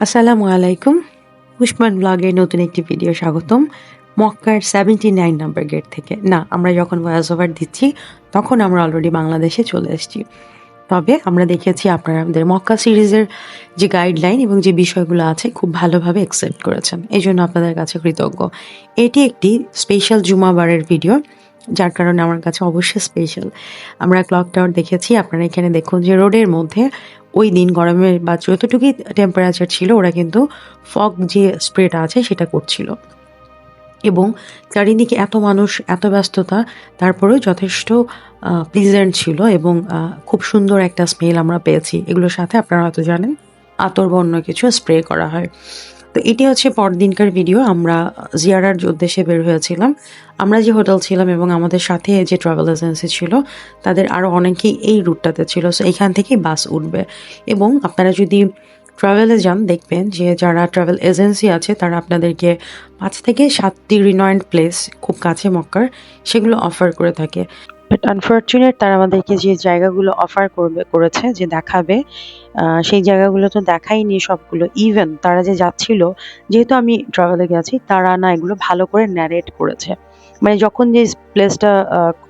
আসসালামু আলাইকুম। উসমান ব্লগের নতুন একটি ভিডিও স্বাগতম। মক্কার সেভেন্টি নাইন নাম্বার গেট থেকে। না, আমরা যখন ভয়েস ওভার দিচ্ছি, তখন আমরা অলরেডি বাংলাদেশে চলে এসেছি। তবে আমরা দেখেছি আপনারা আমাদের মক্কা সিরিজের যে গাইডলাইন এবং যে বিষয়গুলো আছে, খুব ভালোভাবে অ্যাকসেপ্ট করেছেন। এই জন্য আপনাদের কাছে কৃতজ্ঞ। এটি একটি স্পেশাল জুমাবারের ভিডিও যার কারণে আমার কাছে অবশ্যই স্পেশাল আমরা ক্লক টাওয়ার দেখেছি আপনারা এখানে দেখুন যে রোডের মধ্যে ওই দিন গরমের বা যতটুকুই টেম্পারেচার ছিল, ওরা কিন্তু ফগ যে স্প্রেটা আছে সেটা করছিল। এবং চারিদিকে এত মানুষ, এত ব্যস্ততা, তারপরেও যথেষ্ট প্লিজেন্ট ছিল এবং খুব সুন্দর একটা স্মেল আমরা পেয়েছি। এগুলোর সাথে আপনারা হয়তো জানেন, আতর বা অন্য কিছু স্প্রে করা হয়। তো এটি হচ্ছে পরদিনকার ভিডিও আমরা জিয়ারার উদ্দেশ্যে বের হয়েছিলাম, আমরা যে হোটেল ছিলাম এবং আমাদের সাথে যে ট্রাভেল এজেন্সি ছিল, তাদের আরও অনেকেই এই রুটটাতে ছিল। সো এখান থেকেই বাস উঠবে। এবং আপনারা যদি ট্রাভেলে যান, দেখবেন যে যারা ট্রাভেল এজেন্সি আছে, তারা আপনাদেরকে পাঁচ থেকে সাতটি রিনয়েন্ট প্লেস খুব কাছে মক্কার, সেগুলো অফার করে থাকে। বাট আনফর্চুনেট তারা আমাদেরকে যে জায়গাগুলো অফার করবে, করেছে, যে দেখাবে সেই জায়গাগুলো তো দেখাইনি সবগুলো। ইভেন তারা যে যাচ্ছিল, যেহেতু আমি ট্রাভেলে গেছি, তারা না এগুলো ভালো করে ন্যারেট করেছে। মানে যখন যে প্লেসটা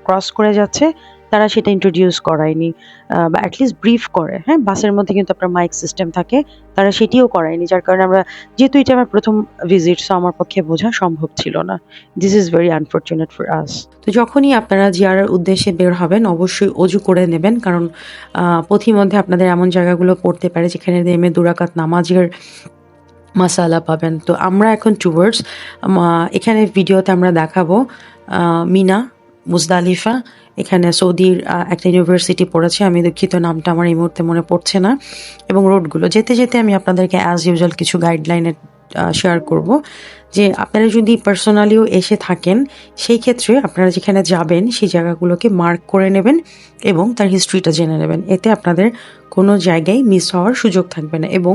ক্রস করে যাচ্ছে তারা সেটা ইন্ট্রোডিউস করায়নি বা অ্যাটলিস্ট ব্রিফ করে। হ্যাঁ বাসের মধ্যে কিন্তু আপনার মাইক সিস্টেম থাকে, তারা সেটিও করায়নি, যার কারণে আমরা, যেহেতু এটা আমার প্রথম ভিজিট সো আমার পক্ষে বোঝা সম্ভব ছিল না। This is very unfortunate for us তো যখনই আপনারা জিয়ারের উদ্দেশ্যে বের হবেন, অবশ্যই অজু করে নেবেন, কারণ পথিমধ্যে আপনাদের এমন জায়গাগুলো পড়তে পারে যেখানে নেমে দুরাকাত নামাজের মাসালা পাবেন। তো আমরা এখন টুয়ার্ডস এখানে ভিডিওতে আমরা দেখাবো মিনা মুজদালিফা, এখানে সৌদির একটা ইউনিভার্সিটি পড়েছে, আমি দুঃখিত, নামটা আমার এই মুহূর্তে মনে পড়ছে না। এবং রোডগুলো, যেতে যেতে আমি আপনাদেরকে অ্যাজ ইউজুয়াল কিছু গাইডলাইনের শেয়ার করব যে আপনারা যদি পার্সোনালিও এসে থাকেন, সেই ক্ষেত্রে আপনারা যেখানে যাবেন, সেই জায়গাগুলোকে মার্ক করে নেবেন এবং তার হিস্ট্রিটা জেনে নেবেন। এতে আপনাদের কোনো জায়গায় মিস হওয়ার সুযোগ থাকবে না এবং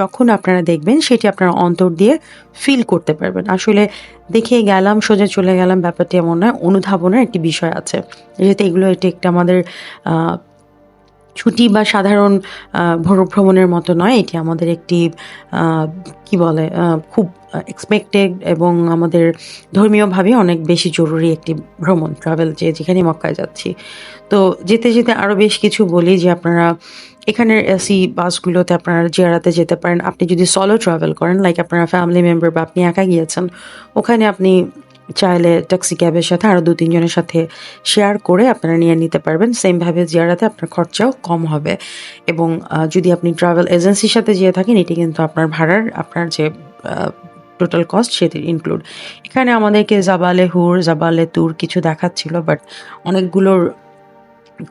যখন আপনারা দেখবেন, সেটি আপনারা অন্তর দিয়ে ফিল করতে পারবেন। আসলে দেখে গেলাম, সোজা চলে গেলাম, ব্যাপারটি এমন নয়, অনুধাবনের একটি বিষয় আছে। যেহেতু এগুলো এটি একটা আমাদের ছুটি বা সাধারণ ভ্রমণের মতো নয়, এটি আমাদের একটি কি বলে খুব এক্সপেক্টেড এবং আমাদের ধর্মীয়ভাবে অনেক বেশি জরুরি একটি ভ্রমণ ট্রাভেল যে যেখানে মক্কায় যাচ্ছি। তো যেতে যেতে আরও বেশ কিছু বলি যে আপনারা এখানের এসি বাসগুলোতে আপনারা জিয়ারাতে যেতে পারেন। আপনি যদি সলো ট্রাভেল করেন লাইক আপনারা ফ্যামিলি মেম্বার বা আপনি একা গিয়েছেন, ওখানে আপনি চাইলে ট্যাক্সি ক্যাবের সাথে আরও দু তিনজনের সাথে শেয়ার করে আপনারা নিয়ে নিতে পারবেন। সেমভাবে জিয়ারাতে আপনার খরচাও কম হবে। এবং যদি আপনি ট্রাভেল এজেন্সির সাথে যেয়ে থাকেন, এটি কিন্তু আপনার ভাড়ার, আপনার যে টোটাল কস্ট সেটি ইনক্লুড এখানে আমাদেরকে জাবালে হুর, জাবালে তুর কিছু দেখাচ্ছিল বাট অনেকগুলোর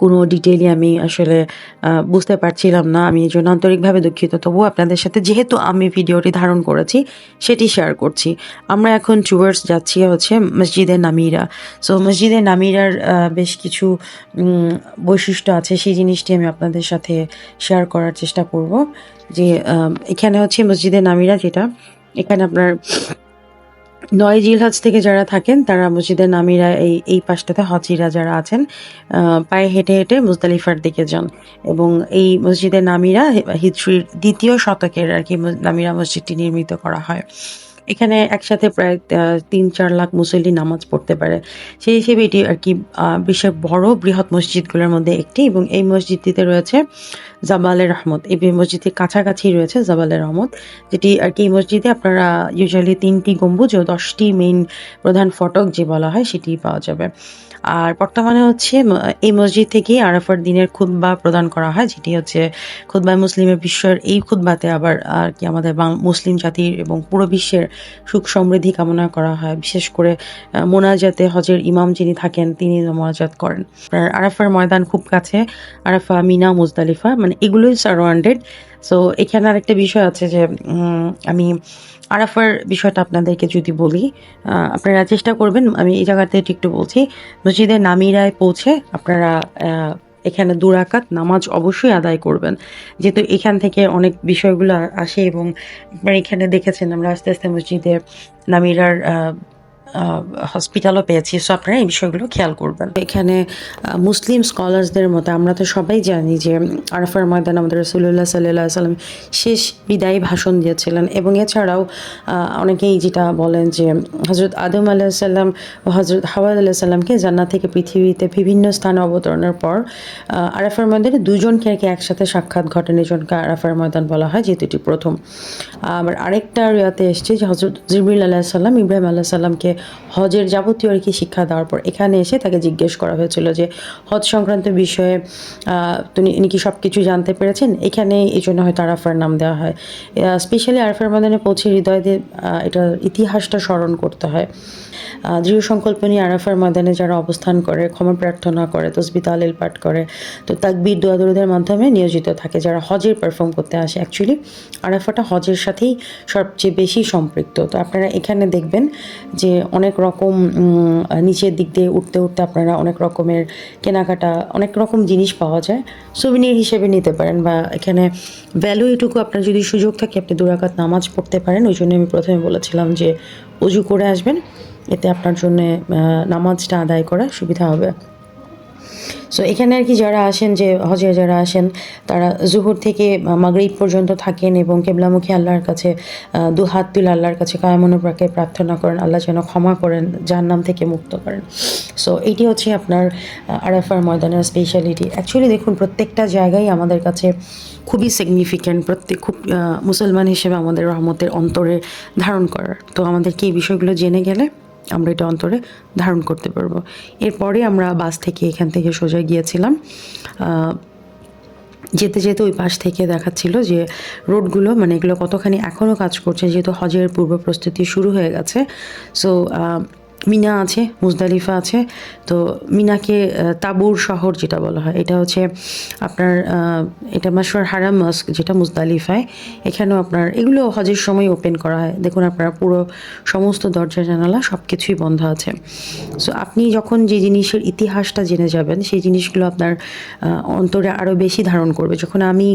কোনো ডিটেলই আমি আসলে বুঝতে পারছিলাম না। আমি এই জন্য আন্তরিকভাবে দুঃখিত। তবুও আপনাদের সাথে যেহেতু আমি ভিডিওটি ধারণ করেছি, সেটি শেয়ার করছি। আমরা এখন টুয়ার্ডস যাচ্ছি হচ্ছে মসজিদে নামিরা। সো মসজিদে নামিরার বেশ কিছু বৈশিষ্ট্য আছে। সেই জিনিসটি আমি আপনাদের সাথে শেয়ার করার চেষ্টা করব। যে এখানে হচ্ছে মসজিদে নামিরা যেটা, এখানে আপনার নয় জিলহাজ থেকে যারা থাকেন, তারা মসজিদের নামিরা এই এই পাশটাতে হজিরা যারা আছেন পায়ে হেঁটে হেঁটে মুজদালিফার দিকে যান। এবং এই মসজিদের নামিরা হিজরির দ্বিতীয় শতকের আর কি নামিরা মসজিদটি নির্মিত করা হয়। এখানে একসাথে প্রায় তিন চার লাখ মুসল্লি নামাজ পড়তে পারে। সেই হিসেবে এটি আর কি বিশ্বের বড় বৃহৎ মসজিদগুলোর মধ্যে একটি এবং এই মসজিদটিতে রয়েছে জাবালের রহমত। এই মসজিদের কাছাকাছি রয়েছে জাবালের রহমত, যেটি আর কি এই মসজিদে আপনারা ইউজুয়ালি তিনটি গম্বুজ ও দশটি মেইন প্রধান ফটক যে বলা হয় সেটি পাওয়া যাবে। আর বর্তমানে হচ্ছে এই মসজিদ থেকেই আরাফার দিনের খুতবা প্রদান করা হয়, যেটি হচ্ছে খুতবা মুসলিমের বিশ্বের এই খুতবাতে আবার আর কি আমাদের মুসলিম জাতির এবং পুরো বিশ্বের সুখ সমৃদ্ধি কামনা করা হয়। বিশেষ করে মোনাজাতে হজের ইমাম যিনি থাকেন, তিনি মোনাজাত করেন। আরাফার ময়দান খুব কাছে, আরাফা, মিনা, মুজদালিফা মানে এগুলোই সারাউন্ডেড সো এখানে আরেকটা বিষয় আছে যে আমি আরাফার বিষয়টা আপনাদেরকে যদি বলি আপনারা চেষ্টা করবেন, আমি এই জায়গাতে একটু বলছি, মসজিদের নামিরায় পৌঁছে আপনারা এখানে দুরাকাত নামাজ অবশ্যই আদায় করবেন। যেহেতু এখান থেকে অনেক বিষয়গুলো আসে এবং এখানে দেখেছেন আমরা আস্তে আস্তে মসজিদে নামিরার হসপিটালও পেয়েছি। সো আপনারা এই বিষয়গুলো খেয়াল করবেন। এখানে মুসলিম স্কলার্সদের মতো আমরা তো সবাই জানি যে, আরফার ময়দান আমাদের রসুল্লাহ সাল্লাহ সাল্লাম শেষ বিদায়ী ভাষণ দিয়েছিলেন এবং এছাড়াও অনেকেই যেটা বলেন যে হজরত আদম আলাহ সাল্লাম ও হজরত হাওয়াদ আলাহ সাল্লামকে জান্নাত থেকে পৃথিবীতে বিভিন্ন স্থানে অবতরণের পর আরাফার ময়দানে দুজনকে আর কি একসাথে সাক্ষাৎ ঘটেন এজনকে আরাফার ময়দান বলা হয়, যেহেতু এটি প্রথম। আবার আরেকটা রিয়াতে এসছে যে হজরত জিবরিল আলাহ সাল্লাম ইব্রাহিম আলাহ সাল্লামকে হজের যাবতীয় আর কি শিক্ষা দেওয়ার পর এখানে এসে তাকে জিজ্ঞেস করা হয়েছিল যে হজ সংক্রান্ত বিষয়ে তিনি কি সব কিছু জানতে পেরেছেন? এখানে এই জন্য হয়তো আরাফার নাম দেওয়া হয়। স্পেশালি আরাফার ময়দানে পৌঁছে হৃদয়দের আহ, এটা ইতিহাসটা স্মরণ করতে হয়। দৃঢ় সংকল্প নিয়ে আরাফার ময়দানে যারা অবস্থান করে ক্ষমা প্রার্থনা করে তসবি তালিল পাঠ করে তো তাকবির দোয়াদুরুদের মাধ্যমে নিয়োজিত থাকে। যারা হজের পারফর্ম করতে আসে অ্যাকচুয়ালি আরাফাটা হজের সাথেই সবচেয়ে বেশি সম্পৃক্ত। তো আপনারা এখানে দেখবেন যে অনেক রকম নিচের দিক দিয়ে উঠতে উঠতে আপনারা অনেক রকমের কেনাকাটা, অনেক রকম জিনিস পাওয়া যায়। সুবিনির হিসেবে নিতে পারেন বা এখানে ভ্যালু এটুকু আপনার যদি সুযোগ থাকে, আপনি দুরাকাত নামাজ পড়তে পারেন। ওই জন্য আমি প্রথমে বলেছিলাম যে, উজু করে আসবেন। এতে আপনার জন্যে নামাজটা আদায় করা সুবিধা হবে। সো এখানে আর কি যারা আসেন, যে হজে যারা আসেন, তারা জুহুর থেকে মাগরিব পর্যন্ত থাকেন এবং কেবলামুখী আল্লাহর কাছে দু হাত তুলে আল্লাহর কাছে কায়ামনোপ্রাকে প্রার্থনা করেন, আল্লাহ যেন ক্ষমা করেন যার নাম থেকে মুক্ত করেন। সো এটি হচ্ছে আপনার আরাফার ময়দানের স্পেশালিটি অ্যাকচুয়ালি দেখুন, প্রত্যেকটা জায়গায় আমাদের কাছে খুবই সিগনিফিক্যান্ট প্রত্যেক, খুব মুসলমান হিসেবে আমাদের রহমতের অন্তরে ধারণ করার। তো আমাদেরকে এই বিষয়গুলো জেনে গেলে? আমরা এটা অন্তরে ধারণ করতে পারব। এরপরে আমরা বাস থেকে এখান থেকে সোজা গিয়েছিলাম। যেতে যেতে ওই পাশ থেকে দেখাচ্ছিল যে রোডগুলো মানে এগুলো কতখানি এখনও কাজ করছে, যেহেতু হজের পূর্ব প্রস্তুতি শুরু হয়ে গেছে। সো মিনা আছে, মুজদালিফা আছে, তো মিনাকে তাবুর শহর যেটা বলা হয়, এটা হচ্ছে আপনার এটা মাসুর হারাম মস্ক যেটা মুজদালিফায়, এখানেও আপনার, এগুলো হজের সময় ওপেন করা হয়। দেখুন আপনারা পুরো সমস্ত দরজা জানালা সব কিছুই বন্ধ আছে। সো আপনি যখন যে জিনিসের ইতিহাসটা জেনে যাবেন, সেই জিনিসগুলো আপনার অন্তরে আরও বেশি ধারণ করবে। যখন আমি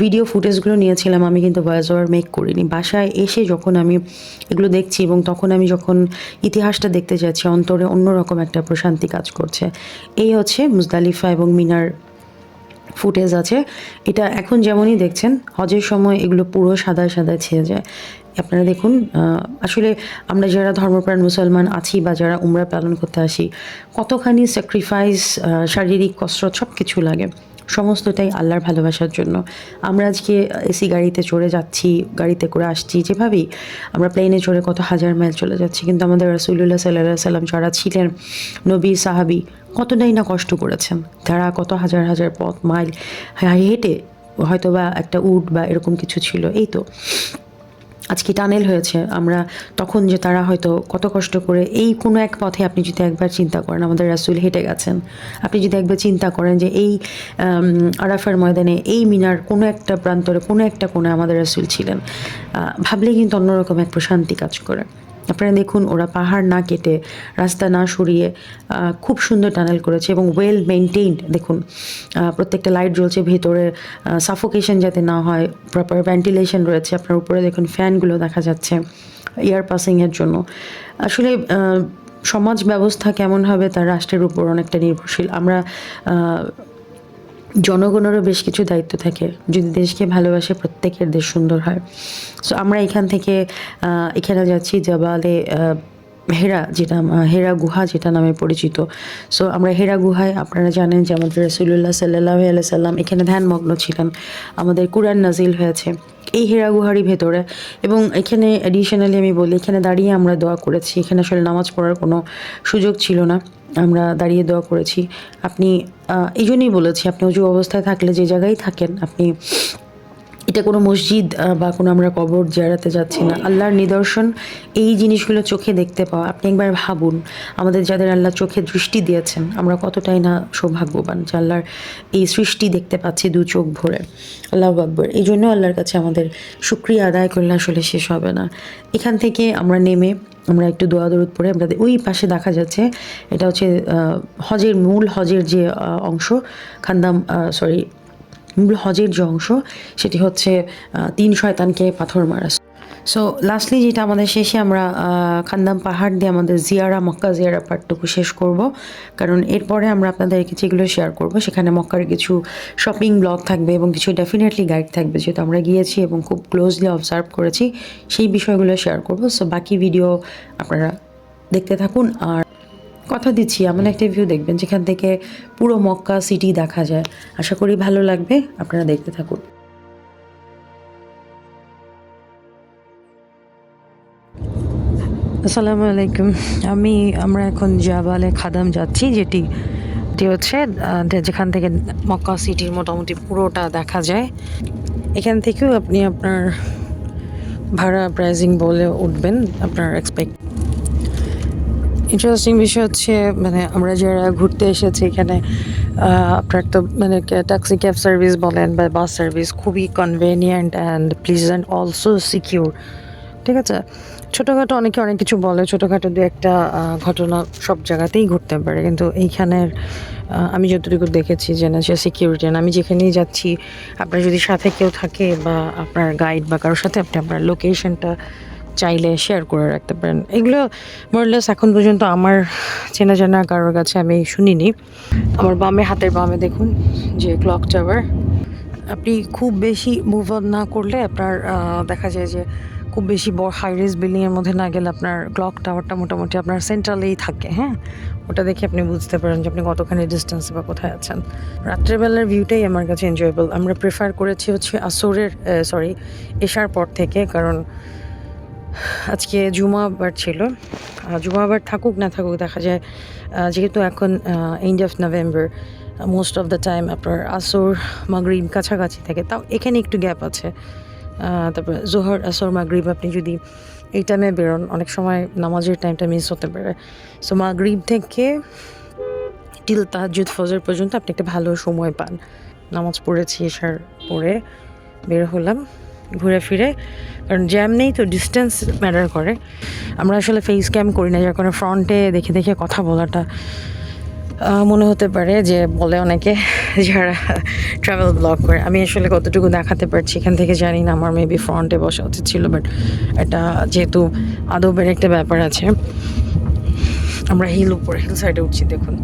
ভিডিও ফুটেজগুলো নিয়েছিলাম, আমি কিন্তু ভয়েস ওভার মেক করিনি। বাসায় এসে যখন আমি এগুলো দেখছি এবং তখন আমি যখন ইতিহাসটা দেখতে যাচ্ছি, অন্তরে অন্যরকম একটা প্রশান্তি কাজ করছে। এই হচ্ছে মুজদালিফা এবং মিনার ফুটেজ আছে। এটা এখন যেমনই দেখছেন, হজের সময় এগুলো পুরো সাদা সাদা ছেয়ে যায়। আপনারা দেখুন আসলে আমরা যারা ধর্মপ্রাণ মুসলমান আছি বা যারা উমরা পালন করতে আসি, কতখানি স্যাক্রিফাইস শারীরিক কসরত সব কিছু লাগে। সমস্তটাই আল্লাহর ভালোবাসার জন্য। আমরা আজকে এসি গাড়িতে চড়ে যাচ্ছি, গাড়িতে করে আসছি, যেভাবেই। আমরা প্লেনে চড়ে কত হাজার মাইল চলে যাচ্ছি, কিন্তু আমাদের রাসুল্লাহ সাল্লাহ সাল্লাম যারা ছিলেন, নবী, সাহাবি, কতটাই না কষ্ট করেছেন। তারা কত হাজার হাজার পথ মাইল হেঁটে হয়তো বা একটা উট বা এরকম কিছু ছিল, এই তো। আজকে টানেল হয়েছে, আমরা তখন যে তারা হয়তো কত কষ্ট করে এই কোনো এক পথে আপনি যদি একবার চিন্তা করেন, আমাদের রাসুল হেঁটে গেছেন, আপনি যদি একবার চিন্তা করেন যে এই আরাফার ময়দানে এই মিনার কোনো একটা প্রান্তরে কোনো একটা কোণে আমাদের রাসুল ছিলেন ভাবলেই কিন্তু অন্যরকম এক প্রশান্তি কাজ করে। আপনারা দেখুন, ওরা পাহাড় না কেটে রাস্তা না সরিয়ে খুব সুন্দর টানেল করেছে এবং ওয়েল মেনটেইনড দেখুন প্রত্যেকটা লাইট জ্বলছে, ভেতরে সাফোকেশন যাতে না হয় প্রপার ভেন্টিলেশন রয়েছে, আপনার উপরে দেখুন ফ্যানগুলো দেখা যাচ্ছে এয়ার পাসিংয়ের জন্য। আসলে সমাজ ব্যবস্থা কেমন হবে তার রাষ্ট্রের উপর অনেকটা নির্ভরশীল। আমরা জনগণেরও বেশ কিছু দায়িত্ব থাকে। যদি দেশকে ভালোবাসে, প্রত্যেকের দেশ সুন্দর হয়। সো আমরা এখান থেকে এখানে যাচ্ছি জবালে হেরা যেটা হেরা গুহা যেটা নামে পরিচিত। সো আমরা হেরা গুহায়, আপনারা জানেন যে আমাদের রসুল্লাহ সাল্লাহ সাল্লাম এখানে ধ্যানমগ্ন ছিলেন। আমাদের কুরআন নাজিল হয়েছে। এই হেরা গুহারি ভেতরে। এবং এখানে অ্যাডিশনালি আমি বলি, এখানে দাঁড়িয়ে আমরা দোয়া করেছি। এখানে আসলে নামাজ পড়ার কোনো সুযোগ ছিল না। আমরা দাঁড়িয়ে দোয়া করেছি। আপনি এই জন্যই বলেছি, আপনি উঁচু অবস্থায় থাকলে যে জায়গায় থাকেন, আপনি এটা কোনো মসজিদ বা কোনো আমরা কবর জেরাতে যাচ্ছি না। আল্লাহর নিদর্শন, এই জিনিসগুলো চোখে দেখতে পাওয়া। আপনি একবার ভাবুন, আমাদের যাদের আল্লাহ চোখে দৃষ্টি দিয়েছেন, আমরা কতটাই না সৌভাগ্যবান যে আল্লাহর এই সৃষ্টি দেখতে পাচ্ছি দু চোখ ভরে। আল্লাহ আকবর। এই জন্য আল্লাহর কাছে আমাদের সুক্রিয়া আদায় করলে আসলে শেষ হবে না। এখান থেকে আমরা নেমে, আমরা একটু দোয়া দরুদ পড়ে আমরা ওই পাশে দেখা যাচ্ছে, এটা হচ্ছে হজের মূল হজের যে অংশ, খান্দাম সরি মূল হজের যে অংশ, সেটি হচ্ছে তিন শয়তানকে পাথর মারা। সো লাস্টলি যেটা আমাদের শেষে আমরা খান্দাম পাহাড় দিয়ে আমাদের জিয়ারা, মক্কা জিয়ারা পার্টটুকু শেষ করব। কারণ এরপরে আমরা আপনাদেরকে যেগুলো শেয়ার করব, সেখানে মক্কার কিছু শপিং ব্লগ থাকবে এবং কিছু ডেফিনেটলি গাইড থাকবে। যেহেতু আমরা গিয়েছি এবং খুব ক্লোজলি অবজার্ভ করেছি, সেই বিষয়গুলো শেয়ার করব। সো বাকি ভিডিও আপনারা দেখতে থাকুন আর কথা দিচ্ছি এমন একটা ভিউ দেখবেন যেখান থেকে পুরো মক্কা সিটি দেখা যায়। আশা করি ভালো লাগবে আপনারা দেখতে থাকুন। আসসালামু আলাইকুম। আমি আমরা এখন জাবালে খাদাম যাচ্ছি যেটি যেটি হচ্ছে যেখান থেকে মক্কা সিটির মোটামুটি পুরোটা দেখা যায়। এখান থেকেও আপনি আপনার ভাড়া প্রাইজিং বলে উঠবেন আপনার এক্সপেক্ট ইন্টারেস্টিং বিষয় হচ্ছে মানে আমরা যারা ঘুরতে এসেছি এখানে আপনার তো মানে ট্যাক্সি ক্যাব সার্ভিস বলেন বা বাস সার্ভিস খুবই convenient and pleasant also secure ঠিক আছে? ছোটোখাটো অনেকে অনেক কিছু বলে, ছোটোখাটো দু একটা ঘটনা সব জায়গাতেই ঘটতে পারে, কিন্তু এইখানের আমি যতটুকু দেখেছি যে না সে সিকিউরিটি আমি যেখানেই যাচ্ছি, আপনার যদি সাথে কেউ থাকে বা আপনার গাইড বা কারোর সাথে আপনি আপনার লোকেশনটা চাইলে শেয়ার করে রাখতে পারেন। এগুলো মোরলেস এখন পর্যন্ত আমার চেনা জানা কারোর কাছে আমি শুনিনি। আমার বামে, হাতের বামে দেখুন যে ক্লক টাওয়ার আপনি খুব বেশি মুভ অন না করলে আপনার দেখা যায় যে খুব বেশি বড় হাই রেস বিল্ডিংয়ের মধ্যে না গেলে আপনার ক্লক টাওয়ারটা মোটামুটি আপনার সেন্ট্রালেই থাকে হ্যাঁ? ওটা দেখে আপনি বুঝতে পারেন যে আপনি কতখানি ডিস্টেন্সে বা কোথায় আছেন। রাত্রেবেলার ভিউটাই আমার কাছে এনজয়েবল আমরা প্রেফার করেছি হচ্ছে আসরের সরি এশার পর থেকে, কারণ আজকে জুমাবার ছিল। জুমাবার থাকুক না থাকুক, দেখা যায় যেহেতু এখন end of November most of the time আপনার আসর, মাগরিব কাছাকাছি থাকে, তাও এখানে একটু গ্যাপ আছে। তারপর জোহর, আসর, মাগরিব আপনি যদি এই টাইমে বেরোন, অনেক সময় নামাজের টাইমটা মিস হতে পারে। সো মাগরিব থেকে টিল তাহাজুদ ফজর পর্যন্ত আপনি একটা ভালো সময় পান। নামাজ পড়েছি এসার পরে বের হলাম। ঘুরে ফিরে। কারণ জ্যাম নেই তো ডিস্টেন্স ম্যাটার করে। আমরা আসলে ফেস ক্যাম করি না, যার কারণে ফ্রন্টে দেখে দেখে কথা বলাটা মনে হতে পারে যে বলে অনেকে যারা ট্রাভেল ব্লগ করে। আমি আসলে কতটুকু দেখাতে পারছি এখান থেকে জানি না, আমার মেবি ফ্রন্টে বসা উচিত ছিল বাট এটা যেহেতু আদবের একটা ব্যাপার আছে। আমরা হিল উপরে হিল সাইডে উঠছি, দেখুন।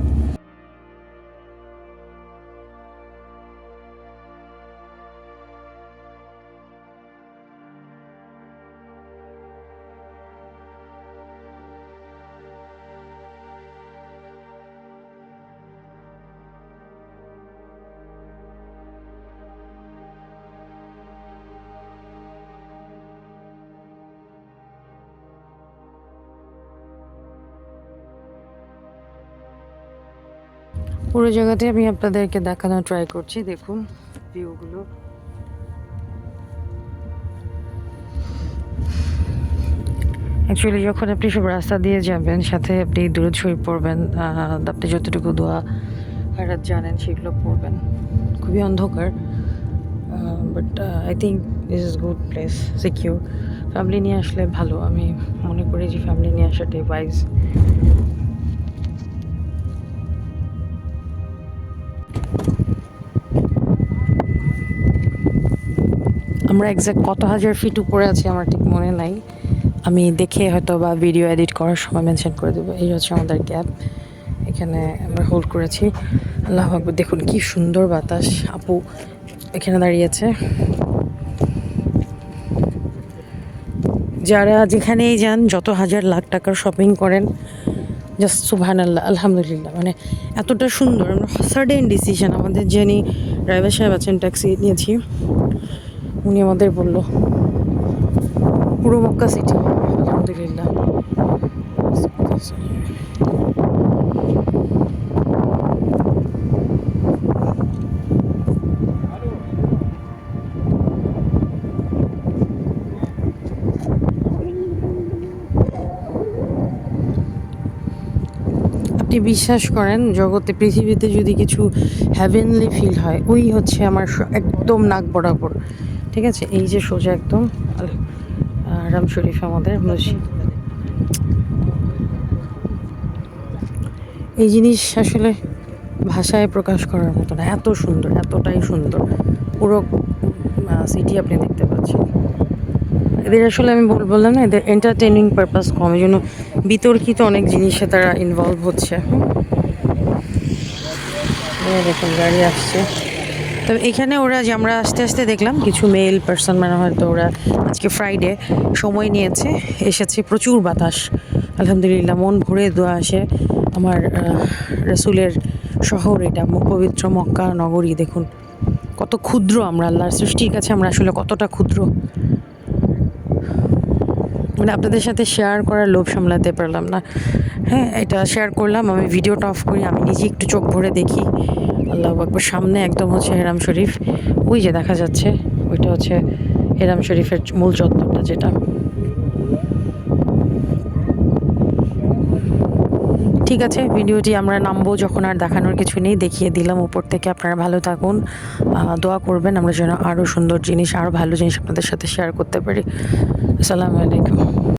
পুরো জায়গাতে আমি আপনাদেরকে দেখানো ট্রাই করছি। দেখুন ভিউগুলো অ্যাকচুয়ালি যখন আপনি সব রাস্তা দিয়ে যাবেন, সাথে আপনি দূরে ছড়ি পড়বেন আপনি যতটুকু দোয়া হারাত জানেন, সেগুলো পড়বেন। খুবই অন্ধকার but I think this is good place secure family নিয়ে আসলে ভালো, আমি মনে করি যে ফ্যামিলি নিয়ে আসাটাই ওয়াইজ আমরা এক্স্যাক্ট কত হাজার ফিট উপরে আছি আমার ঠিক মনে নাই। আমি দেখে হয়তো বা ভিডিও এডিট করার সময় মেনশন করে দেবো। এই হচ্ছে আমাদের ক্যাব এখানে আমরা হোল্ড করেছি। আল্লাহ আকবর, দেখুন কি সুন্দর বাতাস। আপু, এখানে দাঁড়িয়েছে যারা যেখানেই যান, যত হাজার লাখ টাকার শপিং করেন জাস্ট সুবহান আল্লাহ আলহামদুলিল্লাহ। মানে এতটা সুন্দর। আমরা সাডেন ডিসিশন আমাদের যিনি ড্রাইভার সাহেব আছেন ট্যাক্সি নিয়েছি। উনি আমাদের বলল। পুরো মক্কা সিটি আলহামদুলিল্লাহ। আপনি বিশ্বাস করেন, জগতে, পৃথিবীতে যদি কিছু হ্যাভেনলি ফিল হয়, ওই হচ্ছে আমার একদম নাক বরাবর। ঠিক আছে? এই যে সোজা একদম রাম শরীফ আমাদের মসজিদ। এই জিনিস আসলে ভাষায় প্রকাশ করার মতো না, এত সুন্দর, এতটাই সুন্দর। পুরো সিটি আপনি দেখতে পাচ্ছেন। এদের আসলে আমি বল, বললাম না, এদের এন্টারটেনিং পারপাস কম, এই জন্য বিতর্কিত অনেক জিনিসে তারা ইনভলভ হচ্ছে। দেখুন, গাড়ি আসছে। তবে এখানে ওরা যে আমরা আস্তে আস্তে দেখলাম কিছু মেল পার্সন মানে হয়তো ওরা আজকে ফ্রাইডে সময় নিয়েছে। এসেছে প্রচুর বাতাস। আলহামদুলিল্লাহ, মন ভরে দোয়া আসে। আমার রসুলের শহর এটা পবিত্র মক্কা, নগরী, দেখুন। কত ক্ষুদ্র আমরা, আল্লাহর সৃষ্টির কাছে আমরা আসলে কতটা ক্ষুদ্র। মানে আপনাদের সাথে শেয়ার করার লোভ সামলাতে পারলাম না। হ্যাঁ এটা শেয়ার করলাম, আমি ভিডিওটা অফ করি, আমি নিজে একটু চোখ ভরে দেখি। আল্লাহ আকবর, সামনে একদম হচ্ছে হেরাম শরীফ। ওই যে দেখা যাচ্ছে, ওইটা হচ্ছে হেরাম শরীফের মূল চত্বরটা যেটা। ঠিক আছে, ভিডিওটি আমরা নামবো, যখন আর দেখানোর কিছু নেই, দেখিয়ে দিলাম উপর থেকে। আপনারা ভালো থাকুন দোয়া করবেন, আমরা যেন আরও সুন্দর জিনিস আরও ভালো জিনিস আপনাদের সাথে শেয়ার করতে পারি। আসসালামু আলাইকুম।